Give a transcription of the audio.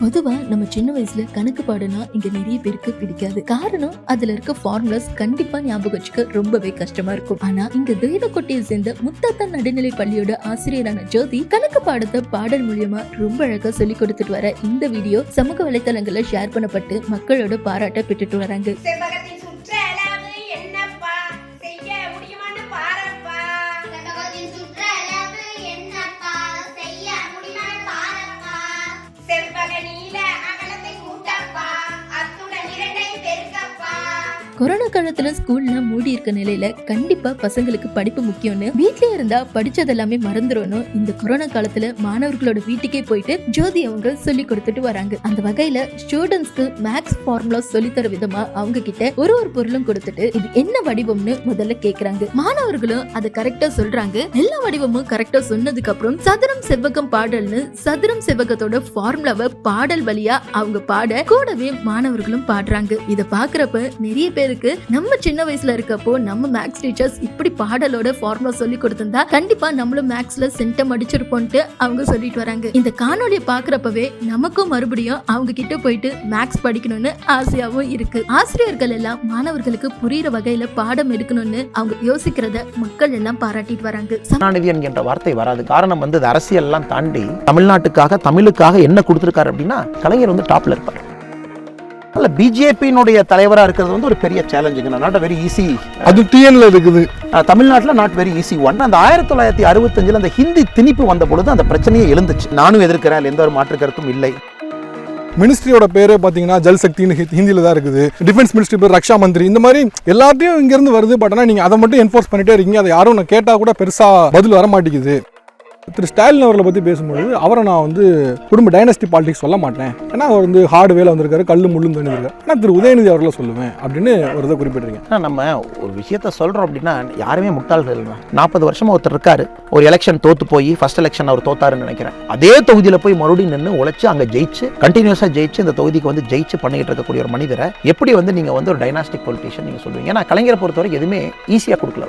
பொதுவா நம்ம சின்ன வயசுல கணக்கு பாடனா இங்க நிறைய பேருக்கு பிடிக்காது. காரணம் அதுல இருக்க ஃபார்முலாஸ் கண்டிப்பா ஞாபகம் வச்சுக்க ரொம்பவே கஷ்டமா இருக்கும். ஆனா இங்க தெய்வக்கோட்டையை சேர்ந்த முத்தாத்தா நடுநிலை பள்ளியோட ஆசிரியரான ஜோதி கணக்கு பாடத்தை பாடல் மூலியமா ரொம்ப அழகா சொல்லி கொடுத்துட்டு வர இந்த வீடியோ சமூக வலைதளங்கள்ல ஷேர் பண்ணப்பட்டு மக்களோட பாராட்ட பெற்றுட்டு வராங்க. கொரோனா காலத்துல ஸ்கூல்லாம் மூடி இருக்க நிலையில கண்டிப்பா பசங்களுக்கு படிப்பு முக்கியம்னு வீட்லயே இருந்தா படிச்சது எல்லாமே மறந்துடணும் இந்த கொரோனா காலத்துல மாணவர்களோட வீட்டுக்கே போயிட்டு ஜோதி அவங்க சொல்லி கொடுத்துட்டு வராங்க. அந்த வகையில ஸ்டூடெண்ட்ஸ்க்கு மேக்ஸ் ஃபார்முலா சொல்லி தர விதமா அவங்க கிட்ட ஒரு ஒரு பொருளும் கொடுத்துட்டு இது என்ன வடிவம்னு முதல்ல கேக்குறாங்க. மாணவர்களும் அதை கரெக்டா சொல்றாங்க. எல்லா வடிவமும் கரெக்டா சொன்னதுக்கு அப்புறம் சதுரம் செவ்வகம் பாடல்னு சதுரம் செவ்வகத்தோட ஃபார்முலாவை பாடல் வழியா அவங்க பாட கூடவே மாணவர்களும் பாடுறாங்க. இதை பாக்குறப்ப நிறைய பேர் இருக்கு. நம்ம சின்ன வயசுல இருக்கப்போ நம்ம மேக்ஸ் டீச்சர்ஸ் இப்படி பாடலோட ஃபார்முலா சொல்லி கொடுத்திருந்தா கண்டிப்பா நம்மளும் மேக்ஸ்ல சென்டம் அடிச்சிருப்போம்ட்டு அவங்க சொல்லிட்டு வராங்க. இந்த காணொலியை பாக்குறப்பவே நமக்கும் மறுபடியும் அவங்க கிட்ட போயிட்டு மேக்ஸ் படிக்கணும்னு ஆசையாவும் இருக்கு. ஆசிரியர்கள் எல்லாம் மாணவர்களுக்கு புரியுற வகையில பாடம் எடுக்கணும்னு அவங்க யோசிக்கிறத மக்கள் எல்லாம் பாராட்டிட்டு வராங்க. கருணாநிதி என்கின்ற வார்த்தை வராது. காரணம் வந்து அரசியல் எல்லாம் தாண்டி தமிழ்நாட்டுக்காக தமிழுக்காக என்ன கொடுத்துருக்காரு அப்படின்னா கலைஞர் வந்து டாப்ல இருப்பார். அல்ல பிஜேபியினுடைய தலைவராக இருக்கிறது வந்து ஒரு பெரிய சேலஞ்சுங்க நாட் வெரி ஈஸி அது டிஎன்ல இருக்குது. தமிழ்நாட்டில் நாட் வெரி ஈஸி ஒன் அந்த ஆயிரத்தி தொள்ளாயிரத்தி அறுபத்தஞ்சில் அந்த ஹிந்தி திணிப்பு வந்த பொழுது அந்த பிரச்சனையே எழுந்துச்சு. நானும் எதிர்க்கிறேன் எந்த ஒரு மாற்று கருத்தும் இல்லை. மினிஸ்ட்ரியோட பேரே பார்த்தீங்கன்னா ஜல் சக்தின்னு ஹி- ஹிந்தியில தான் இருக்குது. டிஃபென்ஸ் மினிஸ்ட்ரி பேர் ரக்ஷா மந்திரி. இந்த மாதிரி எல்லாத்தையும் இங்கேருந்து வருது பட் ஆனால் நீங்கள் அதை மட்டும் என்ஃபோர்ஸ் பண்ணிட்டே இருக்கீங்க. அதை யாரும் நான் கேட்டால் கூட பெருசாக பதில் வர மாட்டேங்குது திரு ஸ்டாலின் அவர்களை பற்றி பேசும்பொழுது அவரை நான் வந்து குடும்ப டைனஸ்டி பாலிடிக்ஸ் சொல்ல மாட்டேன். ஏன்னா அவர் வந்து ஹார்டு வேலை வந்திருக்காரு கல் முள்ளும் தண்ணிருக்காரு ஆனால் திரு உதயநிதி அவர்களை சொல்லுவேன் அப்படின்னு ஒரு இதை குறிப்பிட்டிருக்கேன். ஆனா நம்ம ஒரு விஷயத்த சொல்கிறோம் அப்படின்னா யாருமே முட்டாள்கள் இல்லை. நாற்பது வருஷமாக ஒருத்தர் இருக்காரு. ஒரு எலெக்ஷன் தோத்து போய் ஃபர்ஸ்ட் எலெக்ஷன் அவர் தோத்தாருன்னு நினைக்கிறேன். அதே தொகுதியில் போய் மறுபடியும் நின்று உழைச்சி அங்கே ஜெயிச்சு கண்டினியூஸாக ஜெயிச்சு இந்த தொகுதிக்கு வந்து ஜெயிச்சு பண்ணிட்டு இருக்கக்கூடிய ஒரு மனிதரை எப்படி வந்து நீங்கள் வந்து ஒரு டைனாஸ்டிக் பொலிட்டிஷியன் நீங்கள் சொல்லுவீங்க ஏன்னா கலைஞரை பொறுத்தவரை எதுவுமே ஈஸியாக கொடுக்கல